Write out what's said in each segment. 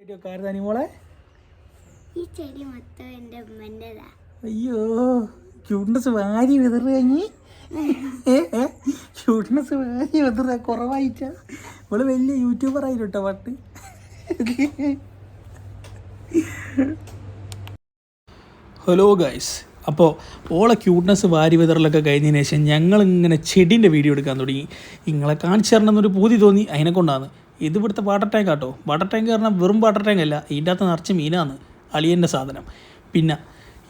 മോളെ? ഈ ചെടി മൊത്തം എന്റെ ഉമ്മന്റെതാ. അയ്യോ ക്യൂട്ട്നെസ് വാരി വിതറ് കഴിഞ്ഞ് ക്യൂട്ട്നെസ് വാരി വിതറ കുറവായിട്ട. ഇവൾ വലിയ യൂട്യൂബർ ആയിട്ടോ പട്ട് ഹലോ ഗൈസ് അപ്പോൾ ഓളെ ക്യൂട്ട്നെസ് വാരി വിതറലൊക്കെ കഴിഞ്ഞതിന് ശേഷം ഞങ്ങളിങ്ങനെ ചെടീന്റെ വീഡിയോ എടുക്കാൻ തുടങ്ങി. നിങ്ങളെ കാണിച്ചു തരണം എന്നൊരു പൂതി തോന്നി അതിനെ കൊണ്ടാണ് ഇത് ഇവിടുത്തെ water tank auto. Water tank പറഞ്ഞാൽ വെറും വാട്ടർ ടാങ്ക് അല്ല ഇതിന്റെ അകത്ത് നിറച്ച് മീനാണ്. അളിയന്റെ സാധനം. പിന്നെ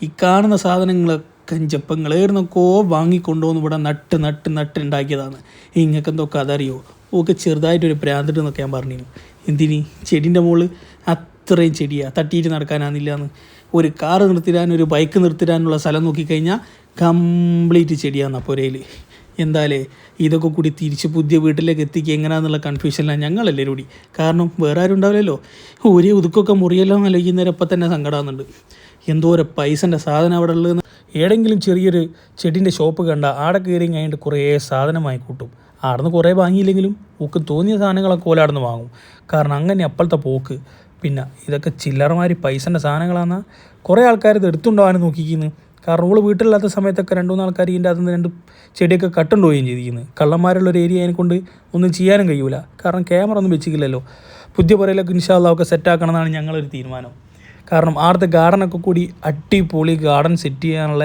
ഈ കാണുന്ന സാധനങ്ങളൊക്കെ ജപ്പങ്ങളേർന്നൊക്കെ വാങ്ങിക്കൊണ്ടുവന്ന് ഇവിടെ നട്ട് നട്ട് നട്ട് ഉണ്ടാക്കിയതാണ്. ഇങ്ങക്ക് എന്തൊക്കെ അതറിയോ? ഒക്കെ ചെറുതായിട്ടൊരു പ്രാന്തിട്ട് എന്നൊക്കെ ഞാൻ പറഞ്ഞിരുന്നു. എന്തിനി? ചെടീന്റെ മുകളിൽ അത്രയും ചെടിയാണ് തട്ടിയിട്ട് നടക്കാനാന്നില്ല എന്ന് ഒരു കാറ് നിർത്തിടാൻ ഒരു ബൈക്ക് നിർത്തിടാനുള്ള സ്ഥലം നോക്കിക്കഴിഞ്ഞാൽ കംപ്ലീറ്റ് ചെടിയാണ് പുരയിൽ എന്തായാലേ ഇതൊക്കെ കൂടി തിരിച്ച് പുതിയ വീട്ടിലേക്ക് എത്തിക്കുക എങ്ങനെയാണെന്നുള്ള കൺഫ്യൂഷനിലാണ് ഞങ്ങളല്ലേ കൂടി കാരണം വേറെ ആരും ഉണ്ടാവില്ലല്ലോ. ഒരേ ഒതുക്കൊക്കെ മുറിയല്ലോ ആലോചിക്കുന്നേരം ഇപ്പം തന്നെ സങ്കടമാകുന്നുണ്ട് എന്തോരം പൈസന്റെ സാധനം അവിടെ ഉള്ളതെന്ന് ഏതെങ്കിലും ചെറിയൊരു ചെടീന്റെ ഷോപ്പ് കണ്ട ആടെ കയറി കഴിഞ്ഞിട്ട് കുറേ സാധനമായി കൂട്ടും. ആടുന്ന് കുറേ വാങ്ങിയില്ലെങ്കിലും ഒക്കെ തോന്നിയ സാധനങ്ങളൊക്കെ ഓല വാങ്ങും. കാരണം അങ്ങനെ അപ്പോഴത്തെ പോക്ക്. പിന്നെ ഇതൊക്കെ ചില്ലറമാരി പൈസന്റെ സാധനങ്ങളാണെന്നാൽ കുറേ ആൾക്കാർ ഇത് എടുത്തുണ്ടാവാനും നോക്കിക്കുന്നു. കാരണം ഓൾ വീട്ടിലില്ലാത്ത സമയത്തൊക്കെ രണ്ട് മൂന്ന് ആൾക്കാർ ഇതിന്റെ അകത്തുനിന്ന് രണ്ട് ചെടിയൊക്കെ കട്ടുകൊണ്ടുപോവുകയും ചെയ്തിരിക്കുന്നത് കള്ളന്മാരുള്ള ഒരു ഏരിയ അതിനെ കൊണ്ട് ഒന്നും ചെയ്യാനും കഴിയൂല. കാരണം ക്യാമറ ഒന്നും വെച്ചിട്ടില്ലല്ലോ പുതിയ പുരയിലൊക്കെ ഇൻഷാല്ല ഒക്കെ സെറ്റാക്കണം എന്നാണ് ഞങ്ങളൊരു തീരുമാനം. കാരണം ആടത്തെ ഗാർഡനൊക്കെ കൂടി അടിപൊളി ഗാർഡൻ സെറ്റ് ചെയ്യാനുള്ള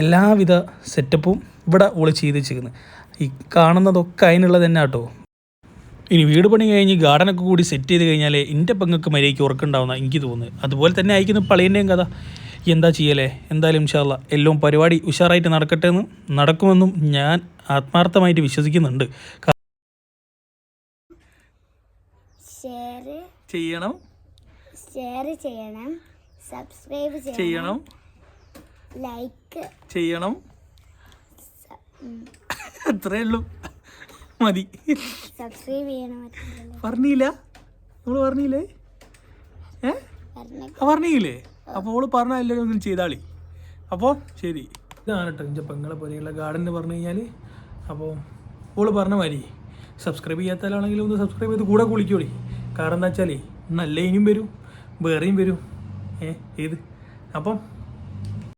എല്ലാവിധ സെറ്റപ്പും ഇവിടെ ഓൾ ചെയ്ത് വെച്ചിരിക്കുന്നത് ഈ കാണുന്നതൊക്കെ അതിനുള്ളത് തന്നെ കേട്ടോ ഇനി വീട് പണി കഴിഞ്ഞ് ഗാർഡനൊക്കെ കൂടി സെറ്റ് ചെയ്ത് കഴിഞ്ഞാൽ എന്റെ പെങ്ങൾക്ക് മര്യാദയ്ക്ക് ഉറക്കുണ്ടാവുന്ന എനിക്ക് തോന്നുന്നത് അതുപോലെ തന്നെ ആയിരിക്കുന്നു പളിയന്റെയും കഥ. എന്താ ചെയ്യലേ? എന്തായാലും ഇൻഷാല്ല എല്ലാം പരിപാടി ഉഷാറായിട്ട് നടക്കട്ടെ എന്ന് നടക്കുമെന്നും ഞാൻ ആത്മാർത്ഥമായിട്ട് വിശ്വസിക്കുന്നുണ്ട്. ചെയ്യണം. ഷെയർ ചെയ്യണം. സബ്സ്ക്രൈബ് ചെയ്യണം. ലൈക്ക് ചെയ്യണം. അത്രേ ഉള്ളൂ. മതി. സബ്സ്ക്രൈബ് ചെയ്യണം. പറഞ്ഞില്ല. നമ്മൾ പറഞ്ഞില്ലേ? ഏ? പറഞ്ഞില്ലേ? അപ്പോൾ ഓൾ പറഞ്ഞ എല്ലാവരും ഒന്നും ചെയ്താളി. അപ്പോൾ ശരി. ഇതാണ് കേട്ടോ എന്റെ പെങ്ങളെ പോലെയുള്ള ഗാർഡൻ എന്ന് പറഞ്ഞു കഴിഞ്ഞാൽ അപ്പോൾ ഓൾ പറഞ്ഞ മാതിരി സബ്സ്ക്രൈബ് ചെയ്യാത്തവരാണെങ്കിലും ഒന്ന് സബ്സ്ക്രൈബ് ചെയ്ത് കൂടെ കുളിക്കോളി. കാരണം എന്താ വെച്ചാൽ നല്ല ഇനിയും വരും വേറെയും വരും. ഏ ഏത്? അപ്പം